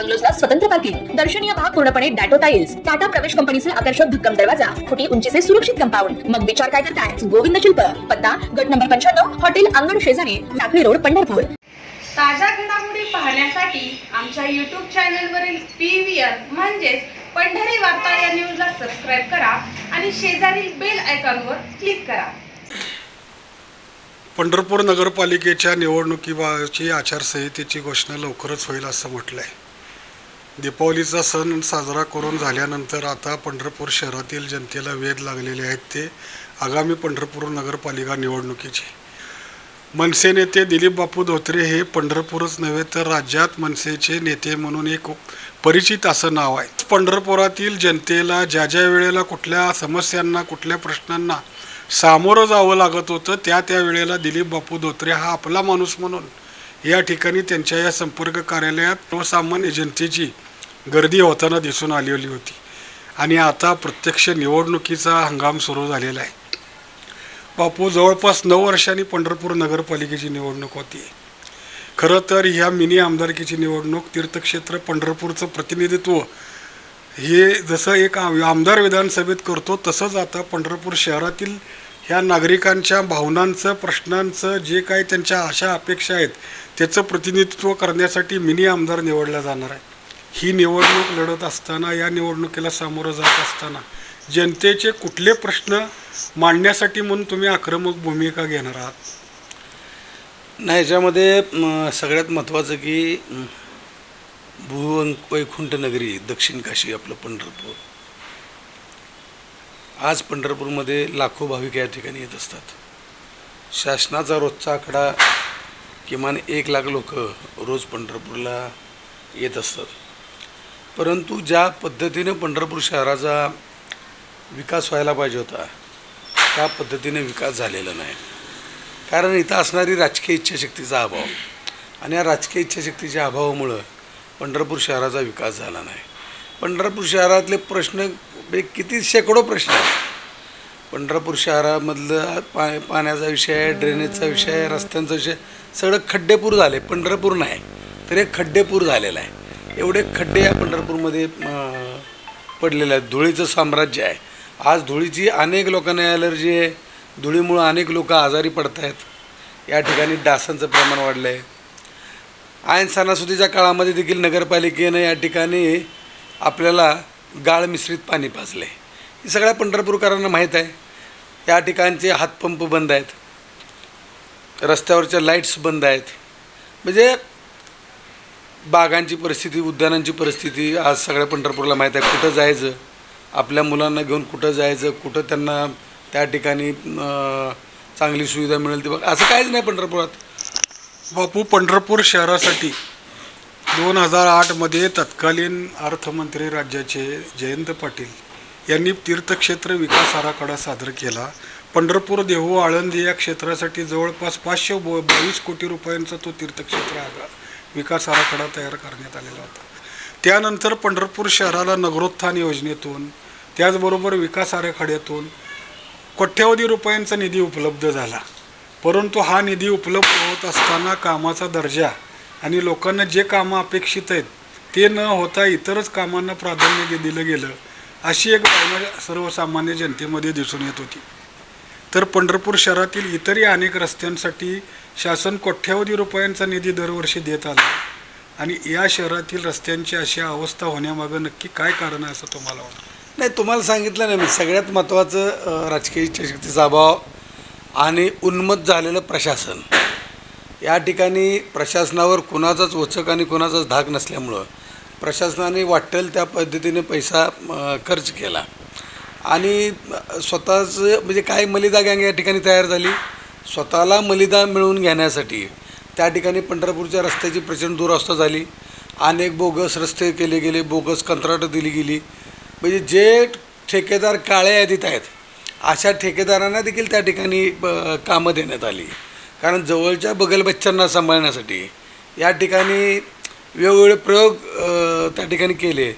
बंगलोजला स्वतंत्र पार्किंग दर्शनीय भाग पूर्णपणे डॅटो टाईल्स टाटा प्रवेश कंपनीचे आकर्षक भक्कम दरवाजा फुटी उंचीचे सुरक्षित कंपाऊंड. मग विचार काय करताय? गोविंद शिल्प पत्ता गट नंबर पंच्याण्णव हॉटेल अंगण शेजारी टाकळी रोड पंढरपूर. ताज्या घडामोडी पाहण्यासाठी आमच्या यूट्यूब चॅनलवरील पी व्ही आर म्हणजेच पंढरी वार्ता या न्यूजला सबस्क्राईब करा आणि शेजारील बेल आयकॉनवर क्लिक करा. पंढरपूर नगरपालिकेच्या निवडणुकीची आचारसंहितेची घोषणा लवकरच होईल असं म्हटलं आहे दीपावलीचा सण साजरा करून झाल्यानंतर आता पंढरपूर शहरातील जनतेला वेध लागलेले आहेत ते आगामी पंढरपूर नगरपालिका निवडणुकीचे. मनसे नेते दिलीप बापू धोत्रे हे पंढरपूरच नव्हे तर राज्यात मनसेचे नेते म्हणून एक परिचित असं नाव आहे. पंढरपुरातील जनतेला ज्या ज्या वेळेला कुठल्या समस्यांना कुठल्या प्रश्नांना सामोरं जावं लागत होतं त्या त्या वेळेला दिलीप बापू धोत्रे हा आपला माणूस म्हणून या ठिकाणी त्यांच्या या संपर्क कार्यालयात सर्वसामान्य जनतेची गर्दी होताना दिसून आलेली होती. आणि आता प्रत्यक्ष निवडणुकीचा हंगाम सुरू झालेला आहे. बापू जवळपास नऊ वर्षांनी पंढरपूर नगरपालिकेची निवडणूक होती. खरं तर ह्या मिनी आमदारकीची निवडणूक तीर्थक्षेत्र पंढरपूरचं प्रतिनिधित्व हे जसं एक आम- आमदार विधानसभेत करतो तसंच आता पंढरपूर शहरातील ह्या नागरिकांच्या भावनांचं प्रश्नांचं जे काही त्यांच्या आशा अपेक्षा आहेत त्याचं प्रतिनिधित्व करण्यासाठी मिनी आमदार निवडला जाणार आहे. ही निवडणूक लढत असताना या निवडणुकीला सामोरं जात असताना जनतेचे कुठले प्रश्न मांडण्यासाठी म्हणून तुम्ही आक्रमक भूमिका घेणार आहात? नाही याच्यामध्ये सगळ्यात महत्त्वाचं की भुवन वैकुंठ नगरी दक्षिण काशी आपलं पंढरपूर. आज पंढरपूरमध्ये लाखो भाविक या ठिकाणी येत असतात. शासनाचा रोजचा आकडा किमान एक लाख लोक रोज पंढरपूरला येत असतात. परंतु ज्या पद्धतीने पंढरपूर शहराचा विकास व्हायला पाहिजे होता त्या पद्धतीने विकास झालेला नाही. कारण इथं असणारी राजकीय इच्छाशक्तीचा अभाव आणि या राजकीय इच्छाशक्तीच्या अभावामुळं पंढरपूर शहराचा विकास झाला नाही. पंढरपूर शहरातले प्रश्न किती शेकडो प्रश्न आहेत. पंढरपूर शहरामधलं पा पाण्याचा विषय आहे ड्रेनेजचा विषय आहे रस्त्यांचा विषय सगळं खड्डेपूर झाले. पंढरपूर नाही तर हे खड्डेपूर झालेलं आहे. एवढे खड्डे या पंढरपूरमध्ये पडलेले आहेत. धुळीचं साम्राज्य आहे. आज धुळीची अनेक लोकांना ॲलर्जी आहे. धुळीमुळं अनेक लोक आजारी पडत आहेत या ठिकाणी डासांचं प्रमाण वाढलं आहे आयन सणासुदीच्या काळामध्ये देखील नगरपालिकेनं या ठिकाणी आपल्याला गाळ मिश्रित पाणी पाजलं आहे सगळ्या पंढरपूरकरांना माहीत आहे. या ठिकाणचे हातपंप बंद आहेत. रस्त्यावरच्या लाईट्स बंद आहेत. म्हणजे बागांची परिस्थिती उद्यानांची परिस्थिती आज सगळ्या पंढरपूरला माहीत आहे. कुठं जायचं? आपल्या मुलांना घेऊन कुठं जायचं? कुठं त्यांना त्या ठिकाणी चांगली सुविधा मिळेल ती बघ. असं काहीच नाही पंढरपुरात. बापू पंढरपूर शहरासाठी दोन हजार आठमध्ये तत्कालीन अर्थमंत्री राज्याचे जयंत पाटील यांनी तीर्थक्षेत्र विकास आराखडा सादर केला. पंढरपूर देहू आळंदी या क्षेत्रासाठी जवळपास पाचशे बो बावीस कोटी रुपयांचा तो तीर्थक्षेत्र आगा विकास आराखडा तयार करण्यात आलेला होता. त्यानंतर पंढरपूर शहराला नगरोत्थान योजनेतून त्याचबरोबर विकास आराखड्यातून कोट्यवधी रुपयांचा निधी उपलब्ध झाला. परंतु हा निधी उपलब्ध होत असताना कामाचा दर्जा आणि लोकांना जे कामं अपेक्षित आहेत ते न होता इतरच कामांना प्राधान्य दिलं गेलं. अशी एक भावना सर्वसामान्य जनतेमध्ये दिसून येत होती. तर पंढरपूर शहरातील इतरही अनेक रस्त्यांसाठी शासन कोट्यावधी रुपयांचा निधी दरवर्षी देत आला. आणि या शहरातील रस्त्यांची अशी अवस्था होण्यामागं नक्की काय कारण आहे असं तुम्हाला वाटतं? नाही तुम्हाला सांगितलं नाही मी. सगळ्यात महत्त्वाचं राजकीय इच्छाशक्तीचा अभाव आणि उन्मत झालेलं प्रशासन. या ठिकाणी प्रशासनावर कुणाचाच वचक आणि कुणाचाच धाक नसल्यामुळं प्रशासनाने वाटेल त्या पद्धतीने पैसा खर्च केला. आणि स्वतःचं स्वतःच म्हणजे काय मलिदा गँग या ठिकाणी तयार झाली? स्वतःला मलिदा मिळवून घेण्यासाठी. त्या ठिकाणी पंढरपूरच्या रस्त्याची प्रचंड दुरावस्था झाली. अनेक बोगस रस्ते केले गेले बोगस कंत्राटं दिली गेली. म्हणजे जे ठेकेदार काळ्या यादीत आहेत अशा ठेकेदारांना देखील त्या ठिकाणी ब- कामं देण्यात आली. कारण जवळच्या बगलबच्चांना सांभाळण्यासाठी या ठिकाणी वेगवेगळे प्रयोग त्या ठिकाणी केले.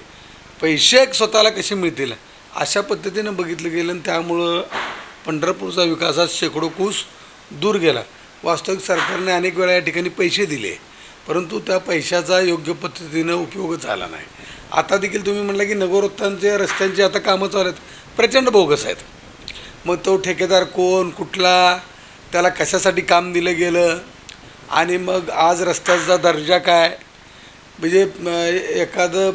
पैसे स्वतःला कसे मिळतील? अशा पद्धतीनं बघितलं गेलं आणि त्यामुळं पंढरपूरचा विकासात शेकडो कूस दूर गेला. वास्तविक सरकारने अनेक वेळा या ठिकाणी पैसे दिले परंतु त्या पैशाचा योग्य पद्धतीनं उपयोग झाला नाही. आता देखील तुम्ही म्हटलं की नगरोत्थानचे रस्त्यांचे आता कामं चालू आहेत. प्रचंड बोगस आहेत. मग तो ठेकेदार कोण कुठला त्याला कशासाठी काम दिलं गेलं? आणि मग आज रस्त्याचा दर्जा काय? म्हणजे एखादं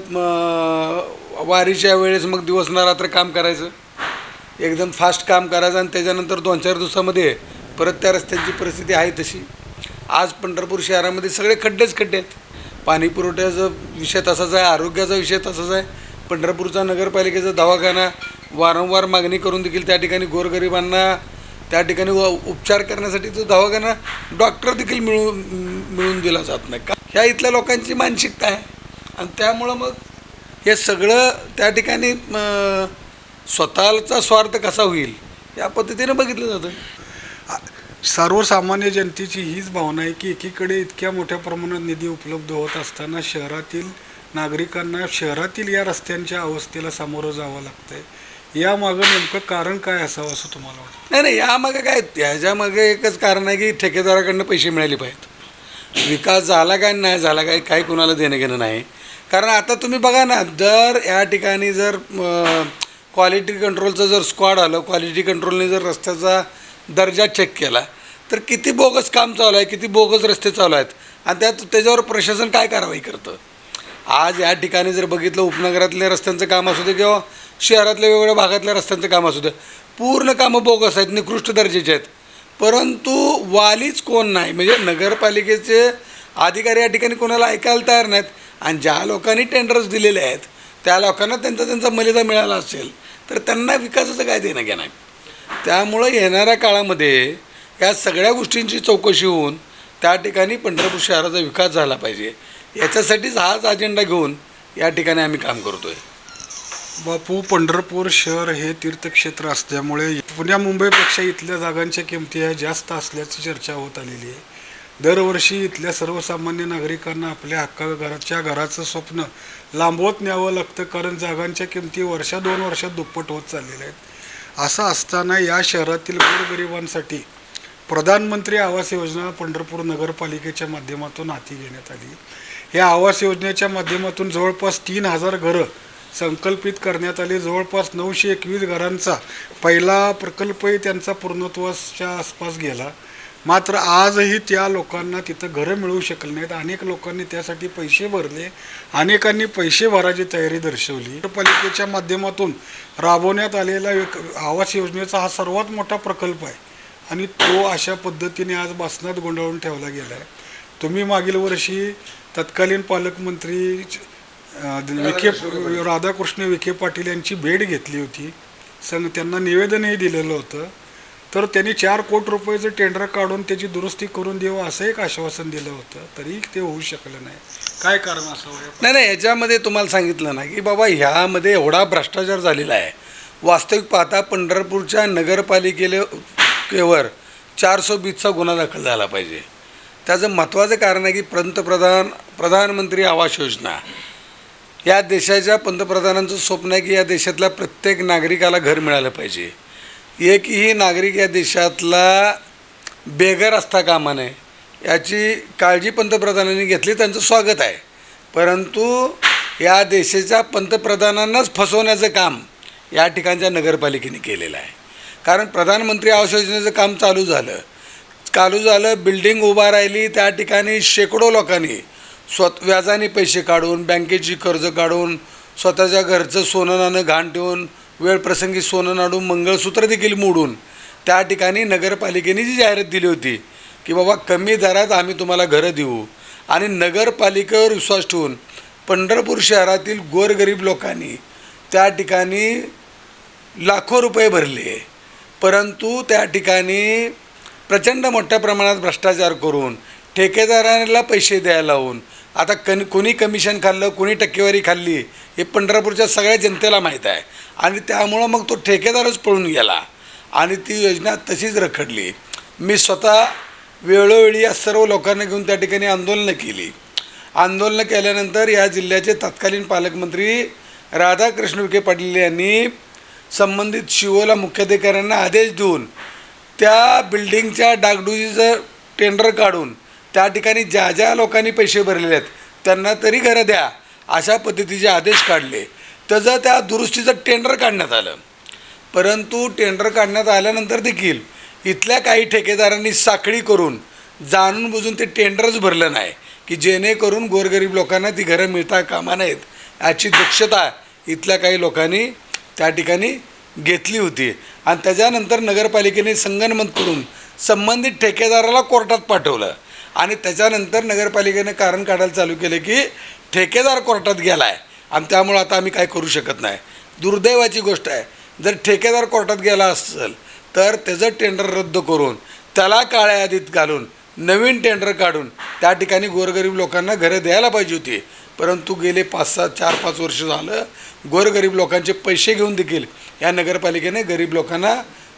वारीच्या वेळेस मग दिवस न रात्र काम करायचं. एकदम फास्ट काम करायचं आणि त्याच्यानंतर दोन चार दिवसामध्ये परत त्या रस्त्यांची परिस्थिती आहे तशी. आज पंढरपूर शहरामध्ये सगळे खड्डेच खड्डे आहेत. पाणी पुरवठ्याचा विषय तसाच आहे आरोग्याचा विषय तसाच आहे. पंढरपूरचा नगरपालिकेचा दवाखाना वारंवार मागणी करून देखील त्या ठिकाणी गोरगरिबांना त्या ठिकाणी व उपचार करण्यासाठी तो दवाखाना डॉक्टर देखील मिळून मिळून दिला जात नाही. का ह्या इथल्या लोकांची मानसिकता आहे. आणि त्यामुळं मग हे सगळं त्या ठिकाणी स्वतःचा स्वार्थ कसा होईल या पद्धतीनं बघितलं जातं. सर्वसामान्य जनतेची हीच भावना आहे की एकीकडे इतक्या मोठ्या प्रमाणात निधी उपलब्ध होत असताना शहरातील नागरिकांना शहरातील या रस्त्यांच्या अवस्थेला सामोरं जावं लागतं आहे यामागं नेमकं कारण काय असावं असं तुम्हाला वाटतं? नाही नाही यामागे काय ह्याच्यामागे एकच कारण आहे की ठेकेदाराकडनं पैसे मिळाले पाहिजेत. विकास झाला काय नाही झाला काय काही कुणाला देणं घेणं नाही. कारण आता तुम्ही बघा ना जर या ठिकाणी जर क्वालिटी कंट्रोलचं जर स्क्वॉड आलं क्वालिटी कंट्रोलने जर रस्त्याचा दर्जा चेक केला तर किती बोगस काम चालू आहे किती बोगस रस्ते चालू आहेत आणि त्यात त्याच्यावर प्रशासन काय कारवाई करतं? आज या ठिकाणी जर बघितलं उपनगरातल्या रस्त्यांचं काम असू दे किंवा शहरातल्या वेगवेगळ्या भागातल्या रस्त्यांचं काम असू दे. पूर्ण कामं बोगस आहेत निकृष्ट दर्जाचे आहेत. परंतु वालीच कोण नाही? म्हणजे नगरपालिकेचे अधिकारी या ठिकाणी कोणाला ऐकायला तयार नाहीत. आणि ज्या लोकांनी टेंडर्स दिलेले आहेत त्या लोकांना त्यांचा त्यांचा मलिदा मिळाला असेल तर त्यांना विकासाचं काय देणं घेणार त्यामुळं येणाऱ्या काळामध्ये या सगळ्या गोष्टींची चौकशी होऊन त्या ठिकाणी पंढरपूर शहराचा विकास झाला पाहिजे. याच्यासाठीच हाच अजेंडा घेऊन या ठिकाणी आम्ही काम करतो आहे बापू पंढरपूर शहर हे तीर्थक्षेत्र असल्यामुळे पुण्या मुंबईपेक्षा इथल्या जागांच्या किमती ह्या जास्त असल्याची चर्चा होत आलेली आहे. दरवर्षी इथल्या सर्वसामान्य नागरिकांना आपल्या हक्का घराच्या घराचं स्वप्न लांबवत न्यावं लागतं कारण जागांच्या किमती वर्षा दोन वर्षात दुप्पट होत चाललेल्या आहेत. असं असताना या शहरातील गोरगरिबांसाठी प्रधानमंत्री आवास योजना पंढरपूर नगरपालिकेच्या माध्यमातून हाती घेण्यात आली. या आवास योजनेच्या माध्यमातून जवळपास तीन हजार घरं संकल्पित करण्यात आली. जवळपास नऊशे एकवीस घरांचा पहिला प्रकल्पही त्यांचा पूर्णत्वाच्या आसपास गेला. मात्र आजही त्या लोकांना तिथं घरं मिळू शकले नाहीत. अनेक लोकांनी त्यासाठी पैसे भरले. अनेकांनी पैसे भरायची तयारी दर्शवली. नगरपालिकेच्या माध्यमातून राबवण्यात आलेला एक आवास योजनेचा हा सर्वात मोठा प्रकल्प आहे आणि तो अशा पद्धतीने आज बासनात गुंडाळून ठेवला गेला आहे तुम्ही मागील वर्षी तत्कालीन पालकमंत्री विखे राधाकृष्ण विखे पाटील यांची भेट घेतली होती. संग त्यांना निवेदनही दिलेलं होतं. तर त्यांनी चार कोटी रुपयाचं टेंडर काढून त्याची दुरुस्ती करून देऊ असं एक आश्वासन दिलं होतं. तरी ते होऊ शकलं नाही. काय कारण असावं या नाही नाही याच्यामध्ये तुम्हाला सांगितलं ना की बाबा ह्यामध्ये एवढा भ्रष्टाचार झालेला आहे. वास्तविक पाहता पंढरपूरच्या नगरपालिकेले केवर चारशे बीसचा गुन्हा दाखल झाला पाहिजे. त्याचं महत्त्वाचं कारण आहे की पंतप्रधान प्रधानमंत्री आवास योजना. या देशाच्या पंतप्रधानांचं स्वप्न आहे की या देशातल्या प्रत्येक नागरिकाला घर मिळालं पाहिजे. एकही नागरिक या देशातला बेघर असता कामा नये. याची काळजी पंतप्रधानांनी घेतली त्यांचं स्वागत आहे. परंतु या देशाच्या पंतप्रधानांनाच फसवण्याचं काम या ठिकाणच्या नगरपालिकेने केलेलं आहे. कारण प्रधानमंत्री आवास योजनेचं काम चालू झालं. चालू झालं बिल्डिंग उभा राहिली त्या ठिकाणी शेकडो लोकांनी स्वत व्याजाने पैसे काढून बँकेची कर्ज काढून स्वतःच्या घरचं सोनं नाणं घाण ठेवून वेळप्रसंगी सोनं नाडून मंगळसूत्र देखील मोडून त्या ठिकाणी नगरपालिकेने जी जाहिरात दिली होती की बाबा कमी दरात आम्ही तुम्हाला घरं देऊ आणि नगरपालिकेवर विश्वास ठेवून पंढरपूर शहरातील गोरगरीब लोकांनी त्या ठिकाणी लाखो रुपये भरले. परंतु त्या ठिकाणी प्रचंड मोठ्या प्रमाणात भ्रष्टाचार करून ठेकेदाराला पैसे द्यायला लावून आता कन कोणी कमिशन खाल्लं कोणी टक्केवारी खाल्ली हे पंढरपूरच्या सगळ्या जनतेला माहीत आहे. आणि त्यामुळं मग तो ठेकेदारच पळून गेला. आणि ती योजना तशीच रखडली. मी स्वतः वेळोवेळी या सर्व लोकांना घेऊन त्या ठिकाणी आंदोलनं केली. आंदोलनं केल्यानंतर या जिल्ह्याचे तत्कालीन पालकमंत्री राधाकृष्ण विखे पाटील यांनी संबंधित शिवोला मुख्याधिकाऱ्यांना आदेश देऊन त्या बिल्डिंगच्या डागडुजीचं टेंडर काढून त्या ठिकाणी ज्या ज्या लोकांनी पैसे भरलेले आहेत त्यांना तरी घरं द्या अशा पद्धतीचे आदेश काढले. त्याचं त्या दुरुस्तीचं टेंडर काढण्यात आलं परंतु टेंडर काढण्यात आल्यानंतर देखील इथल्या काही ठेकेदारांनी साखळी करून जाणून बुजून ते टेंडरच भरलं नाही की जेणेकरून गोरगरीब लोकांना ती घरं मिळता कामा नाहीत याची दक्षता इथल्या काही लोकांनी त्या ठिकाणी घेतली होती. आणि त्याच्यानंतर नगरपालिकेने संगनमत करून संबंधित ठेकेदाराला कोर्टात पाठवलं. आणि त्याच्यानंतर नगरपालिकेनं कारण काढायला चालू केलं की ठेकेदार कोर्टात गेला आहे आणि त्यामुळं आता आम्ही काय करू शकत नाही. दुर्दैवाची गोष्ट आहे. जर ठेकेदार कोर्टात गेला असेल तर त्याचं टेंडर रद्द करून त्याला काळ्या यादीत घालून नवीन टेंडर काढून त्या ठिकाणी गोरगरीब लोकांना घरं द्यायला पाहिजे होती. परंतु गेले पाच सात चार पाच वर्ष झालं गोरगरीब लोकांचे पैसे घेऊन देखील या नगरपालिकेने गरीब लोकांना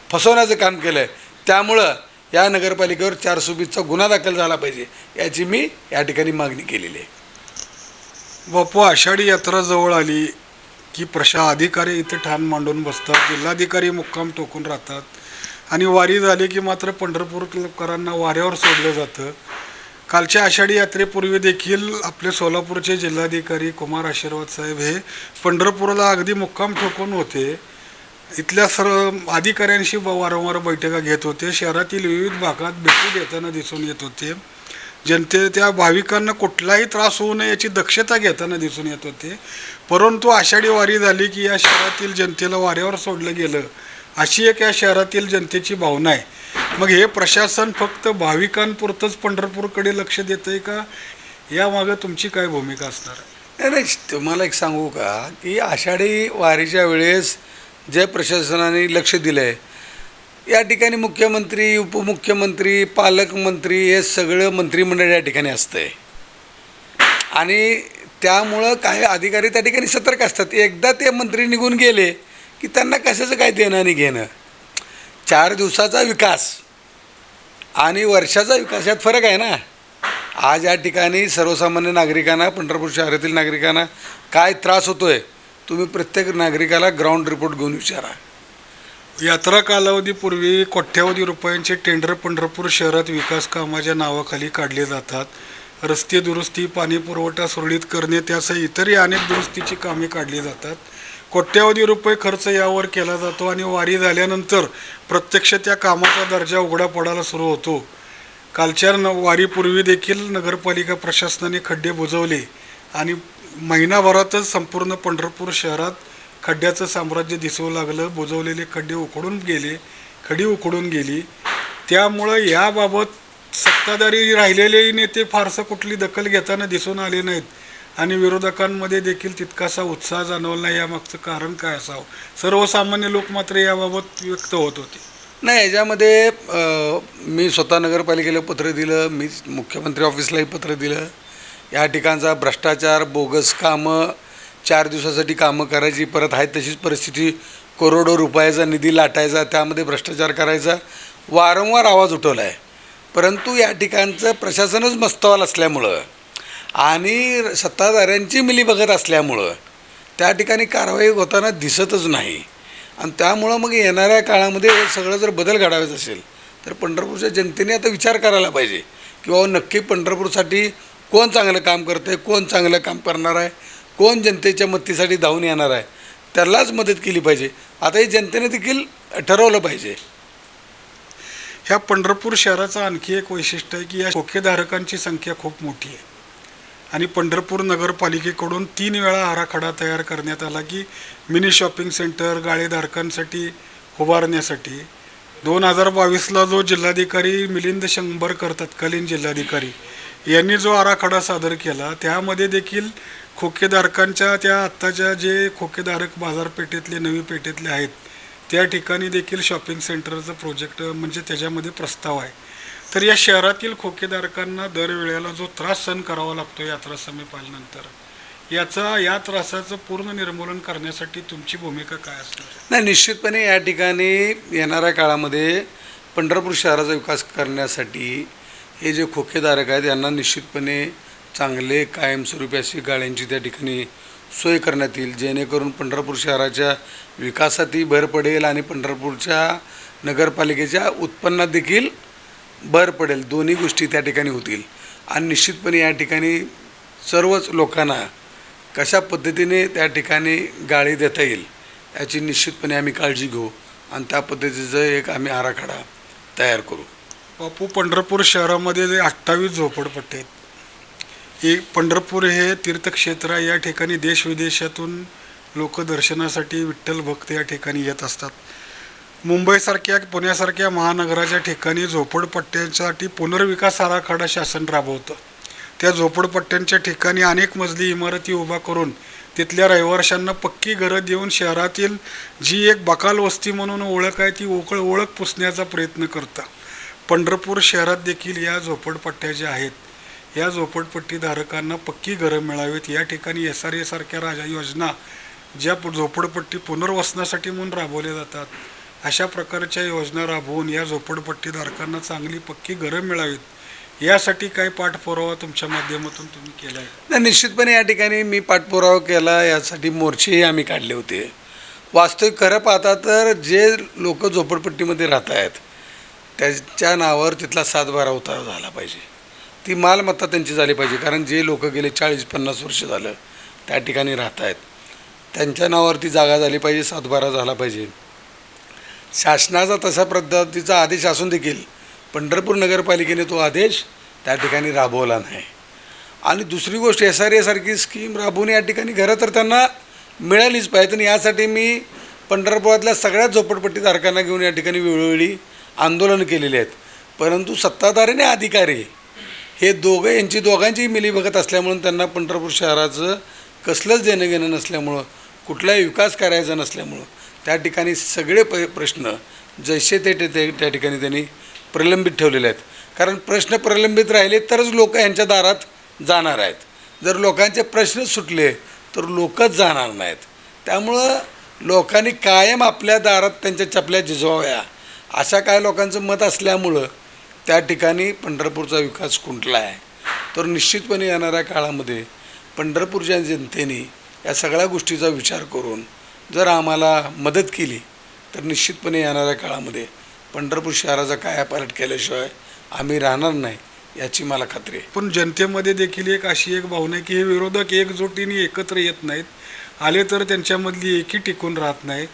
फसवण्याचं काम केलं आहे त्यामुळं या नगरपालिकेवर चार सुबीचा गुन्हा दाखल झाला पाहिजे याची मी या ठिकाणी मागणी केलेली आहे. बापू आषाढी यात्रा जवळ आली की प्रशा अधिकारी इथं ठाण मांडून बसतात जिल्हाधिकारी मुक्काम टोकून राहतात आणि वारी झाली की मात्र पंढरपूरकरांना वाऱ्यावर सोडलं जातं. कालच्या आषाढी यात्रेपूर्वी देखील आपले सोलापूरचे जिल्हाधिकारी कुमार आशीर्वाद साहेब हे पंढरपूरला अगदी मुक्काम ठोकून होते. इथल्या सर्व अधिकाऱ्यांशी ब- वारंवार बैठका घेत होते. शहरातील विविध भागात भेटी देताना दिसून येत होते. जनते त्या भाविकांना कुठलाही त्रास होऊ नये याची दक्षता घेताना दिसून येत होते. परंतु आषाढी वारी झाली की या शहरातील जनतेला वाऱ्यावर सोडलं गेलं. अशी एक या शहरातील जनतेची भावना आहे. मग हे प्रशासन फक्त भाविकांपुरतंच पंढरपूरकडे लक्ष देतं आहे का? यामागं तुमची काय भूमिका असणार आहे? नाही तुम्हाला एक सांगू का? की आषाढी वारीच्या वेळेस जे प्रशासनाने लक्ष दिलं आहे या ठिकाणी मुख्यमंत्री उपमुख्यमंत्री पालकमंत्री हे सगळं मंत्रिमंडळ या ठिकाणी असतं आहे आणि त्यामुळं काही अधिकारी त्या ठिकाणी सतर्क असतात. एकदा ते मंत्री निघून गेले की त्यांना कशाचं काय देणं आणि घेणं. चार दिवसाचा विकास आणि वर्षाचा विकास यात फरक आहे ना? आज या ठिकाणी सर्वसामान्य नागरिकांना पंढरपूर शहरातील नागरिकांना काय त्रास होतो आहे तुम्ही प्रत्येक नागरिकाला ग्राउंड रिपोर्ट घेऊन विचारा. यात्रा कालावधीपूर्वी कोट्यावधी रुपयांचे टेंडर पंढरपूर शहरात विकास कामाच्या नावाखाली काढले जातात. रस्ते दुरुस्ती पाणी पुरवठा सुरळीत करणे त्यासह इतरही अनेक दुरुस्तीची कामे काढली जातात. कोट्यावधी रुपये खर्च यावर केला जातो आणि वारी झाल्यानंतर प्रत्यक्ष त्या कामाचा दर्जा उघडा पडायला सुरू होतो. कालच्या न वारीपूर्वी देखील नगरपालिका प्रशासनाने खड्डे बुजवले आणि महिनाभरातच संपूर्ण पंढरपूर शहरात खड्ड्याचं साम्राज्य दिसू लागलं बुजवलेले खड्डे उखडून गेले खडी उखडून गेली. त्यामुळं याबाबत सत्ताधारी राहिलेले नेते फारसं कुठली दखल घेताना दिसून आले नाहीत. आणि विरोधकांमध्ये देखील तितकासा उत्साह जाणवला नाही यामागचं कारण काय असावं? सर्वसामान्य लोक मात्र याबाबत व्यक्त होत होते. नाही याच्यामध्ये मी स्वतः नगरपालिकेला पत्र दिलं मी मुख्यमंत्री ऑफिसलाही पत्र दिलं. या ठिकाणचा भ्रष्टाचार बोगस कामं चार दिवसासाठी कामं करायची परत आहे तशीच परिस्थिती. करोडो रुपयाचा निधी लाटायचा त्यामध्ये भ्रष्टाचार करायचा. वारंवार आवाज उठवला आहे परंतु या ठिकाणचं प्रशासनच मस्तवाल असल्यामुळं आणि सत्ताधाऱ्यांची मिलीभगत असल्यामुळं त्या ठिकाणी कारवाई होताना दिसतच नाही. आणि त्यामुळं मग येणाऱ्या काळामध्ये सगळं जर बदल घडावायचा असेल तर पंढरपूरच्या जनतेने आता विचार करायला पाहिजे किंवा नक्की पंढरपूरसाठी कोण चांगलं काम करतं आहे कोण चांगलं काम करणार आहे कोण जनतेच्या मदतीसाठी धावून येणार आहे त्यालाच मदत केली पाहिजे. आता हे जनतेने देखील ठरवलं पाहिजे. ह्या पंढरपूर शहराचं आणखी एक वैशिष्ट्य आहे की या खोकेधारकांची संख्या खूप मोठी आहे. आणि पंढरपूर नगरपालिकेकडून तीन वेळा आराखडा तयार करण्यात आला की मिनी शॉपिंग सेंटर गाळेधारकांसाठी उभारण्यासाठी. दोन हजार बावीसला जो जिल्हाधिकारी मिलिंद शंभरकर तत्कालीन जिल्हाधिकारी यांनी जो आराखडा सादर केला त्यामध्ये देखील खोकेधारकांच्या त्या आत्ताच्या जे खोकेधारक बाजारपेठेतले नवी पेठेतले आहेत त्या ठिकाणी देखील शॉपिंग सेंटरचं प्रोजेक्ट म्हणजे त्याच्यामध्ये प्रस्ताव आहे. तर या शहरातील खोकेधारकांना दरवेळेला जो त्रास सहन करावा लागतो यात्रा समीप आल्यानंतर याचा या त्रासाचं पूर्ण निर्मूलन करण्यासाठी तुमची भूमिका काय असणार? नाही निश्चितपणे या ठिकाणी येणाऱ्या काळामध्ये पंढरपूर शहराचा विकास करण्यासाठी हे जे खोकेधारक आहेत यांना निश्चितपणे चांगले कायमस्वरूपी अशी गाड्यांची त्या ठिकाणी सोय करण्यात येईल जेणेकरून पंढरपूर शहराच्या विकासातही भर पडेल आणि पंढरपूरच्या नगरपालिकेच्या उत्पन्नात देखील भर पडेल. दोन्ही गोष्टी त्या ठिकाणी होतील. आणि निश्चितपणे या ठिकाणी सर्वच लोकांना कशा पद्धतीने त्या ठिकाणी गाळी देता येईल याची निश्चितपणे आम्ही काळजी घेऊ आणि त्या पद्धतीचं एक आम्ही आराखडा तयार करू. बापू पंढरपूर शहरामध्ये जे अठ्ठावीस झोपडपट्टे आहेत हे पंढरपूर हे तीर्थक्षेत्र आहे या ठिकाणी देशविदेशातून लोक दर्शनासाठी विठ्ठल भक्त या ठिकाणी येत असतात. मुंबईसारख्या पुण्यासारख्या महानगराच्या ठिकाणी झोपडपट्ट्यांसाठी पुनर्विकास आराखडा शासन राबवतं. त्या झोपडपट्ट्यांच्या ठिकाणी अनेक मजली इमारती उभा करून तिथल्या रहिवाशांना पक्की घरं देऊन शहरातील जी एक बकाल वस्ती म्हणून ओळख आहे ती ओकळ ओळख पुसण्याचा प्रयत्न करतं. पंढरपूर शहरात देखील या झोपडपट्ट्या ज्या आहेत या झोपडपट्टीधारकांना पक्की घरं मिळावीत. या ठिकाणी एस आर सारख्या राजा योजना ज्या झोपडपट्टी पुनर्वसनासाठी म्हणून राबवल्या जातात अशा प्रकारच्या योजना राबवून या झोपडपट्टीधारकांना चांगली पक्की घरं मिळावीत. यासाठी काय पाठपुरावा तुमच्या माध्यमातून तुम्ही केला आहे नाही निश्चितपणे या ठिकाणी मी पाठपुरावा केला यासाठी मोर्चेही आम्ही काढले होते. वास्तविक खरं पाहता तर जे लोक झोपडपट्टीमध्ये राहत आहेत त्याच्या नावावर तिथला सातबारा उतारा झाला पाहिजे. ती मालमत्ता त्यांची झाली पाहिजे कारण जे लोक गेले चाळीस पन्नास वर्ष झालं त्या ठिकाणी राहत आहेत त्यांच्या नावावर ती जागा झाली पाहिजे सातबारा झाला पाहिजे. शासनाचा तसा पद्धतीचा आदेश असून देखील पंढरपूर नगरपालिकेने तो आदेश त्या ठिकाणी राबवला नाही. आणि दुसरी गोष्ट एस आर एसारखी स्कीम राबवून या ठिकाणी घरं तर त्यांना मिळालीच पाहिजे आणि यासाठी मी पंढरपुरातल्या सगळ्या झोपडपट्टीधारकांना घेऊन या ठिकाणी वेळोवेळी आंदोलन केलेले आहेत. परंतु सत्ताधारी आणि अधिकारी हे दोघं यांची दोघांची मिलीभगत असल्यामुळं त्यांना पंढरपूर शहराचं कसलंच देणं घेणं नसल्यामुळं कुठलाही विकास करायचा नसल्यामुळं त्या ठिकाणी सगळे प प्रश्न जैसे ते ते- त्या ठिकाणी त्यांनी प्रलंबित ठेवलेले आहेत. कारण प्रश्न प्रलंबित राहिले तरच लोक यांच्या दारात जाणार आहेत. जर लोकांचे प्रश्न सुटले तर लोकच जाणार नाहीत. त्यामुळं लोकांनी कायम आपल्या दारात त्यांच्या चपल्या झिजवाव्या अशा काय लोकांचं मत असल्यामुळं त्या ठिकाणी पंढरपूरचा विकास खुंटला आहे. तर निश्चितपणे येणाऱ्या काळामध्ये पंढरपूरच्या जनतेने या सगळ्या गोष्टीचा विचार करून जर आम्हाला मदत केली तर निश्चितपणे येणाऱ्या काळामध्ये पंढरपूर शहराचा कायापालट केल्याशिवाय आम्ही राहणार नाही याची मला खात्री आहे. पण जनतेमध्ये देखील एक अशी एक भावना आहे की हे विरोधक एकजुटीने एकत्र येत नाहीत. आले तर त्यांच्यामधली एकी टिकून राहत नाही.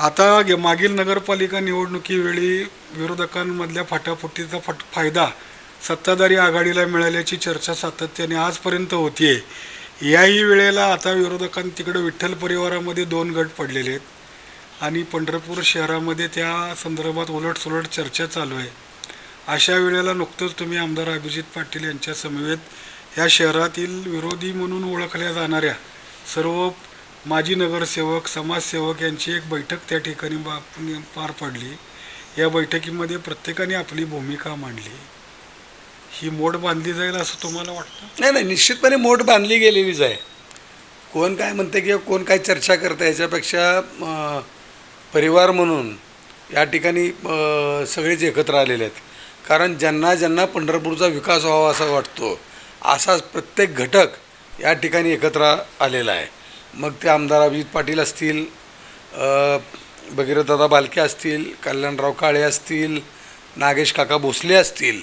आता मागील नगरपालिका निवडणुकीवेळी विरोधकांमधल्या फाटाफुटीचा फट फायदा सत्ताधारी आघाडीला मिळाल्याची चर्चा सातत्याने आजपर्यंत होतीये. याही वेळेला आता विरोधकां तिकडं विठ्ठल परिवारामध्ये दोन गट पडलेले आहेत. आणि पंढरपूर शहरामध्ये त्या संदर्भात उलटसुलट चर्चा चालू आहे. अशा वेळेला नुकतंच तुम्ही आमदार अभिजित पाटील यांच्या समवेत या शहरातील विरोधी म्हणून ओळखल्या जाणाऱ्या सर्व माजी नगरसेवक समाजसेवक यांची एक बैठक त्या ठिकाणी बा- पार पडली. या बैठकीमध्ये प्रत्येकाने आपली भूमिका मांडली. ही मोड बांधली जाईल असं तुम्हाला वाटतं? नाही नाही निश्चितपणे मोठ बांधली गेलेलीच आहे. कोण काय म्हणते किंवा कोण काय चर्चा करतं याच्यापेक्षा परिवार म्हणून या ठिकाणी सगळेच एकत्र आलेले आहेत. कारण ज्यांना ज्यांना पंढरपूरचा विकास व्हावा असा वाटतो असाच प्रत्येक घटक या ठिकाणी एकत्र आलेला आहे. मग ते आमदार अभिजित पाटील असतील भगीरथदादा बालके असतील कल्याणराव काळे असतील नागेश काका भोसले असतील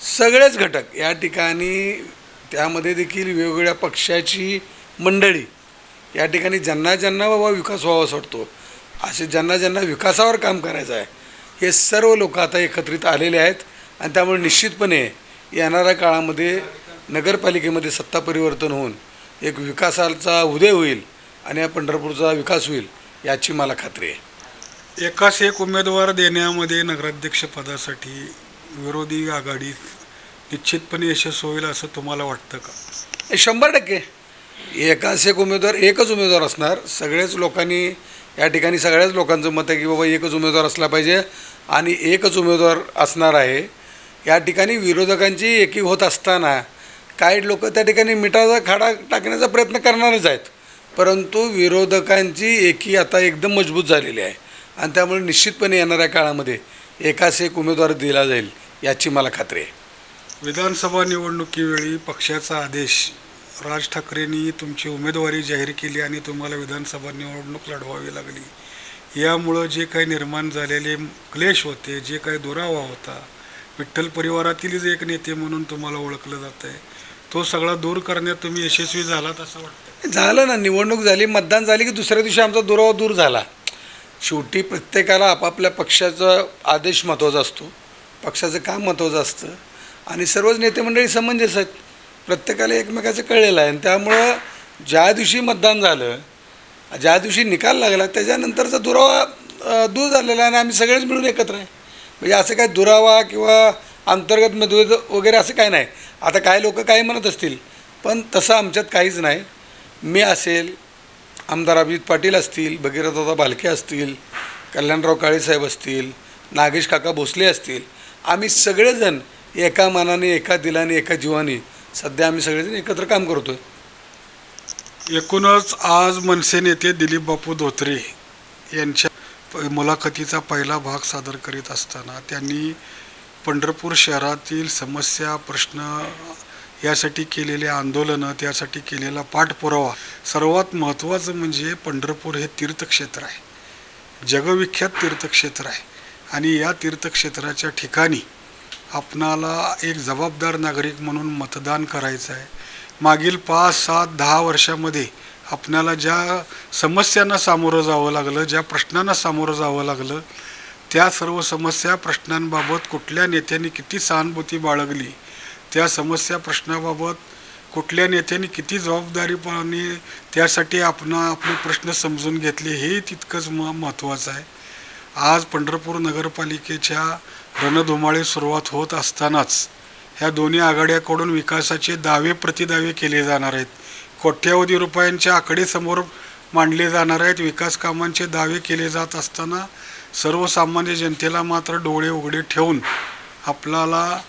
सगळेच घटक या ठिकाणी त्यामध्ये देखील वेगवेगळ्या पक्षाची मंडळी या ठिकाणी ज्यांना ज्यांना बाबा विकास व्हावा असं वाटतो असे ज्यांना ज्यांना विकासावर काम करायचं आहे हे सर्व लोक आता एकत्रित आलेले आहेत आणि त्यामुळे निश्चितपणे येणाऱ्या काळामध्ये नगरपालिकेमध्ये सत्ता परिवर्तन होऊन एक विकासाचा उदय होईल आणि या पंढरपूरचा विकास होईल याची मला खात्री आहे. एकाच एक उमेदवार देण्यामध्ये नगराध्यक्षपदासाठी विरोधी आघाडी निश्चितपणे यशस्वी होईल असं तुम्हाला वाटतं का? शंभर टक्के. एकाच एक उमेदवार एकच उमेदवार असणार. सगळेच लोकांनी या ठिकाणी सगळ्याच लोकांचं मत आहे की बाबा एकच उमेदवार असला पाहिजे आणि एकच उमेदवार असणार आहे. या ठिकाणी विरोधकांची एकी होत असताना काही लोक त्या ठिकाणी मिठाचा खाडा टाकण्याचा प्रयत्न करणारच आहेत. परंतु विरोधकांची एकी आता एकदम मजबूत झालेली आहे. आणि त्यामुळे निश्चितपणे येणाऱ्या काळामध्ये एकाच एक उमेदवार दिला जाईल याची मला खात्री आहे. विधानसभा निवडणुकीवेळी पक्षाचा आदेश राज ठाकरेंनी तुमची उमेदवारी जाहीर केली आणि तुम्हाला विधानसभा निवडणूक लढवावी लागली. यामुळं जे काही निर्माण झालेले क्लेश होते जे काही दुरावा होता विठ्ठल परिवारातीलच एक नेते म्हणून तुम्हाला ओळखलं जात आहे तो सगळा दूर करण्यात तुम्ही यशस्वी झालात असं वाटतं? झालं ना निवडणूक झाली मतदान झाली की दुसऱ्या दिवशी आमचा दुरावा दूर झाला. शेवटी प्रत्येकाला आपापल्या पक्षाचा आदेश महत्त्वाचा असतो पक्षाचं काम महत्त्वाचं असतं आणि सर्वच नेते मंडळी समंजस आहेत. प्रत्येकाला एकमेकाचं कळलेलं आहे आणि त्यामुळं ज्या दिवशी मतदान झालं ज्या दिवशी निकाल लागला त्याच्यानंतरचा दुरावा दूर झालेला आहे आणि आम्ही सगळेच मिळून एकत्र आहे. म्हणजे असं काय दुरावा किंवा अंतर्गत मतभेद वगैरे असं काय नाही. आता काय लोक काय म्हणत असतील पण तसं आमच्यात काहीच नाही. मी असेल आमदार अभिजित पाटील असतील भगीरथदादा भालके असतील कल्याणराव काळेसाहेब असतील नागेश काका भोसले असतील आम्ही सगळेजण एका मनाने एका दिलाने एका जीवाने सध्या आम्ही सगळेजण एकत्र काम करतो एकूणच आज मनसे नेते दिलीप बापू धोत्रे यांच्या मुलाखतीचा पहिला भाग सादर करीत असताना त्यांनी पंढरपूर शहरातील समस्या प्रश्न यासाठी केलेले आंदोलनं त्यासाठी केलेला पाठपुरावा सर्वात महत्त्वाचं म्हणजे पंढरपूर हे तीर्थक्षेत्र आहे. जगविख्यात तीर्थक्षेत्र आहे आणि या तीर्थक्षेत्राच्या ठिकाणी आपणाला एक जबाबदार नागरिक म्हणून मतदान करायचं आहे. मागील पाच सात दहा वर्षामध्ये आपणाला ज्या समस्यांना सामोरं जावं लागलं ज्या प्रश्नांना सामोरं जावं लागलं त्या सर्व समस्या प्रश्नांबाबत कुठल्या नेत्यांनी किती सहानुभूती बाळगली त्या समस्या प्रश्नाबाबत कुठल्या नेत्यांनी किती जबाबदारीपणे त्यासाठी आपण आपले प्रश्न समजून घेतले हे तितकंच म महत्त्वाचं आहे. आज पंढरपूर नगरपालिकेच्या रणधुमाळी सुरुवात होत असतानाच ह्या दोन्ही आघाड्याकडून विकासाचे दावे प्रतिदावे केले जाणार आहेत. कोट्यावधी रुपयांच्या आकडेसमोर मांडले जाणार आहेत विकास कामांचे दावे केले जात असताना सर्वसामान्य जनतेला मात्र डोळे उघडे ठेवून आपल्याला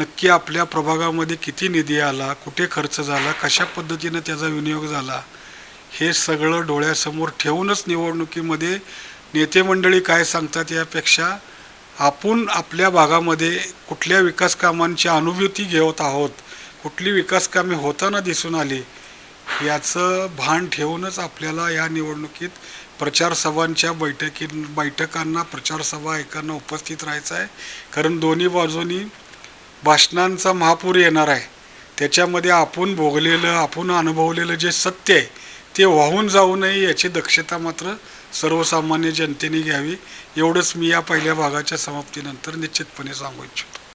नक्की आपल्या प्रभागामध्ये किती निधी आला कुठे खर्च झाला कशा पद्धतीनं त्याचा विनियोग झाला हे सगळं डोळ्यासमोर ठेवूनच निवडणुकीमध्ये नेते मंडळी काय सांगतात यापेक्षा आपण आपल्या भागामध्ये कुठल्या विकास कामांची अनुभूती घेत आहोत कुठली विकास कामे होताना दिसून आली याचं भान ठेवूनच आपल्याला या निवडणुकीत प्रचार सभांच्या बैठकी बैठकांना प्रचार सभा ऐकांना उपस्थित राहायचं आहे. कारण दोन्ही बाजूनी भाषणांचा महापूर येणार आहे. त्याच्यामध्ये आपण भोगलेलं आपण अनुभवलेलं जे सत्य आहे ते वाहून जाऊ नये याची दक्षता मात्र सर्वसामान्य जनतेने घ्यावी. एवढंच मी या पहिल्या भागाच्या समाप्तीनंतर निश्चितपणे सांगू इच्छितो.